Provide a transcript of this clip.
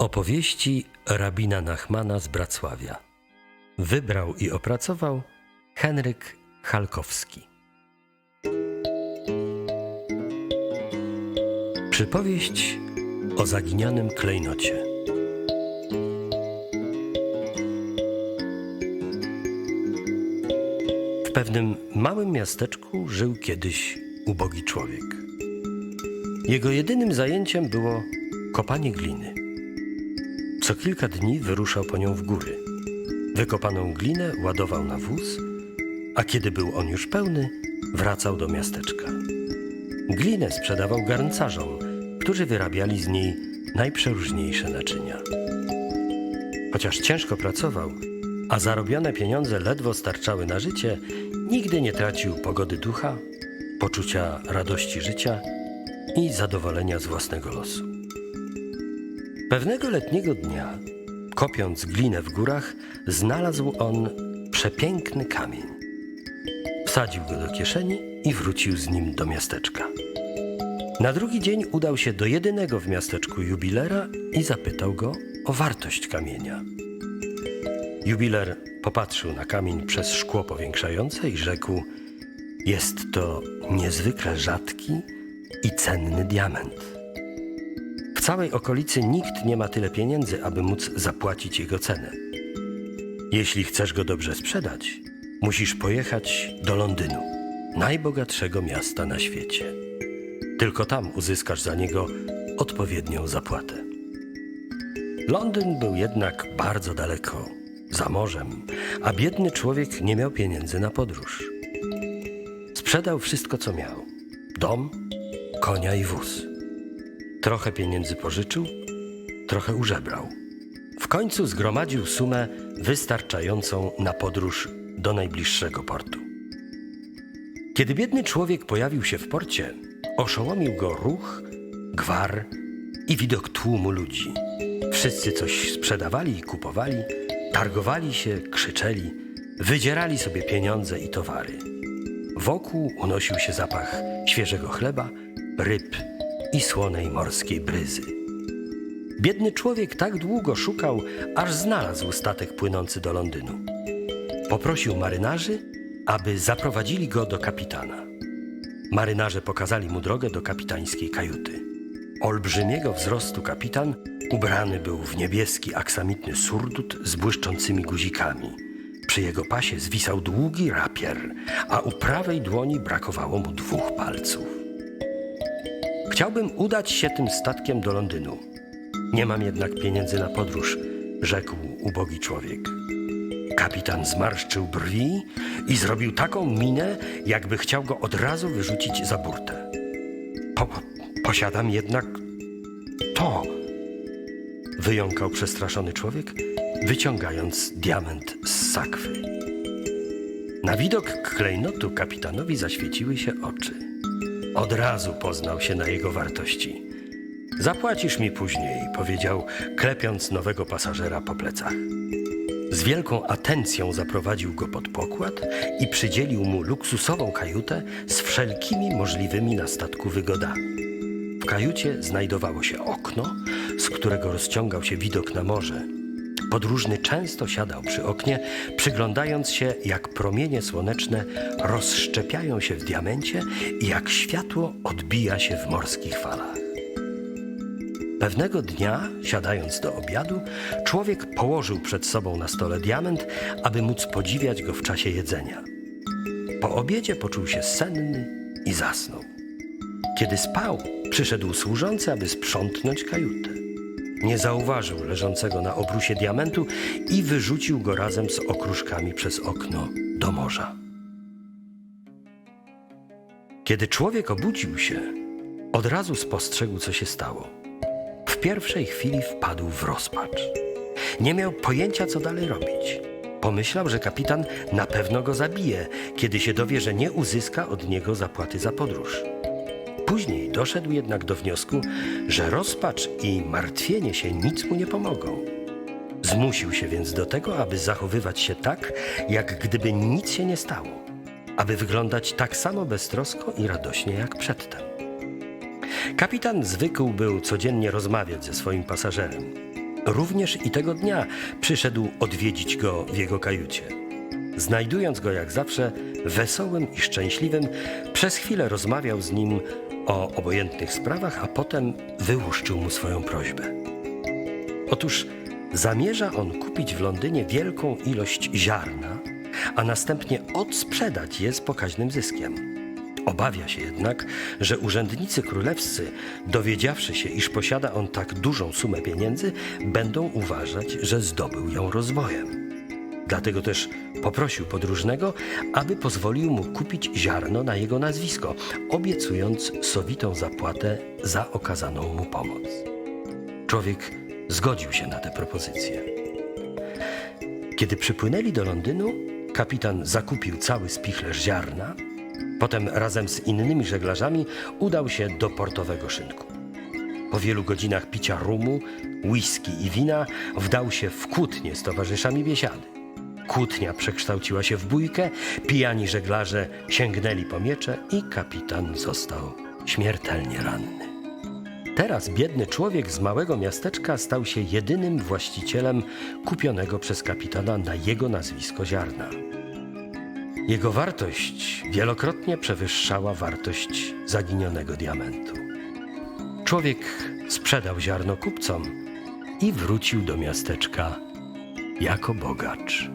Opowieści rabina Nachmana z Bracławia. Wybrał i opracował Henryk Halkowski. Przypowieść o zaginionym klejnocie. W pewnym małym miasteczku żył kiedyś ubogi człowiek. Jego jedynym zajęciem było kopanie gliny. Co kilka dni wyruszał po nią w góry. Wykopaną glinę ładował na wóz, a kiedy był on już pełny, wracał do miasteczka. Glinę sprzedawał garncarzom, którzy wyrabiali z niej najprzeróżniejsze naczynia. Chociaż ciężko pracował, a zarobione pieniądze ledwo starczały na życie, nigdy nie tracił pogody ducha, poczucia radości życia i zadowolenia z własnego losu. Pewnego letniego dnia, kopiąc glinę w górach, znalazł on przepiękny kamień. Wsadził go do kieszeni i wrócił z nim do miasteczka. Na drugi dzień udał się do jedynego w miasteczku jubilera i zapytał go o wartość kamienia. Jubiler popatrzył na kamień przez szkło powiększające i rzekł: Jest to niezwykle rzadki i cenny diament. W całej okolicy nikt nie ma tyle pieniędzy, aby móc zapłacić jego cenę. Jeśli chcesz go dobrze sprzedać, musisz pojechać do Londynu, najbogatszego miasta na świecie. Tylko tam uzyskasz za niego odpowiednią zapłatę. Londyn był jednak bardzo daleko, za morzem, a biedny człowiek nie miał pieniędzy na podróż. Sprzedał wszystko, co miał: dom, konia i wóz. Trochę pieniędzy pożyczył, trochę użebrał. W końcu zgromadził sumę wystarczającą na podróż do najbliższego portu. Kiedy biedny człowiek pojawił się w porcie, oszołomił go ruch, gwar i widok tłumu ludzi. Wszyscy coś sprzedawali i kupowali, targowali się, krzyczeli, wydzierali sobie pieniądze i towary. Wokół unosił się zapach świeżego chleba, ryb i słonej morskiej bryzy. Biedny człowiek tak długo szukał, aż znalazł statek płynący do Londynu. Poprosił marynarzy, aby zaprowadzili go do kapitana. Marynarze pokazali mu drogę do kapitańskiej kajuty. Olbrzymiego wzrostu kapitan ubrany był w niebieski aksamitny surdut z błyszczącymi guzikami. Przy jego pasie zwisał długi rapier, a u prawej dłoni brakowało mu dwóch palców. Chciałbym udać się tym statkiem do Londynu. Nie mam jednak pieniędzy na podróż, rzekł ubogi człowiek. Kapitan zmarszczył brwi i zrobił taką minę, jakby chciał go od razu wyrzucić za burtę. Po, posiadam jednak to, wyjąkał przestraszony człowiek, wyciągając diament z sakwy. Na widok klejnotu kapitanowi zaświeciły się oczy. Od razu poznał się na jego wartości. Zapłacisz mi później, powiedział, klepiąc nowego pasażera po plecach. Z wielką atencją zaprowadził go pod pokład i przydzielił mu luksusową kajutę z wszelkimi możliwymi na statku wygodami. W kajucie znajdowało się okno, z którego rozciągał się widok na morze. Podróżny często siadał przy oknie, przyglądając się, jak promienie słoneczne rozszczepiają się w diamencie i jak światło odbija się w morskich falach. Pewnego dnia, siadając do obiadu, człowiek położył przed sobą na stole diament, aby móc podziwiać go w czasie jedzenia. Po obiedzie poczuł się senny i zasnął. Kiedy spał, przyszedł służący, aby sprzątnąć kajutę. Nie zauważył leżącego na obrusie diamentu i wyrzucił go razem z okruszkami przez okno do morza. Kiedy człowiek obudził się, od razu spostrzegł, co się stało. W pierwszej chwili wpadł w rozpacz. Nie miał pojęcia, co dalej robić. Pomyślał, że kapitan na pewno go zabije, kiedy się dowie, że nie uzyska od niego zapłaty za podróż. Później doszedł jednak do wniosku, że rozpacz i martwienie się nic mu nie pomogą. Zmusił się więc do tego, aby zachowywać się tak, jak gdyby nic się nie stało, aby wyglądać tak samo beztrosko i radośnie jak przedtem. Kapitan zwykł był codziennie rozmawiać ze swoim pasażerem. Również i tego dnia przyszedł odwiedzić go w jego kajucie. Znajdując go jak zawsze wesołym i szczęśliwym, przez chwilę rozmawiał z nim o obojętnych sprawach, a potem wyłuszczył mu swoją prośbę. Otóż zamierza on kupić w Londynie wielką ilość ziarna, a następnie odsprzedać je z pokaźnym zyskiem. Obawia się jednak, że urzędnicy królewscy, dowiedziawszy się, iż posiada on tak dużą sumę pieniędzy, będą uważać, że zdobył ją rozwojem. Dlatego też poprosił podróżnego, aby pozwolił mu kupić ziarno na jego nazwisko, obiecując sowitą zapłatę za okazaną mu pomoc. Człowiek zgodził się na tę propozycję. Kiedy przypłynęli do Londynu, kapitan zakupił cały spichlerz ziarna, potem razem z innymi żeglarzami udał się do portowego szynku. Po wielu godzinach picia rumu, whisky i wina wdał się w kłótnię z towarzyszami biesiady. Kłótnia przekształciła się w bójkę, pijani żeglarze sięgnęli po miecze i kapitan został śmiertelnie ranny. Teraz biedny człowiek z małego miasteczka stał się jedynym właścicielem kupionego przez kapitana na jego nazwisko ziarna. Jego wartość wielokrotnie przewyższała wartość zaginionego diamentu. Człowiek sprzedał ziarno kupcom i wrócił do miasteczka jako bogacz.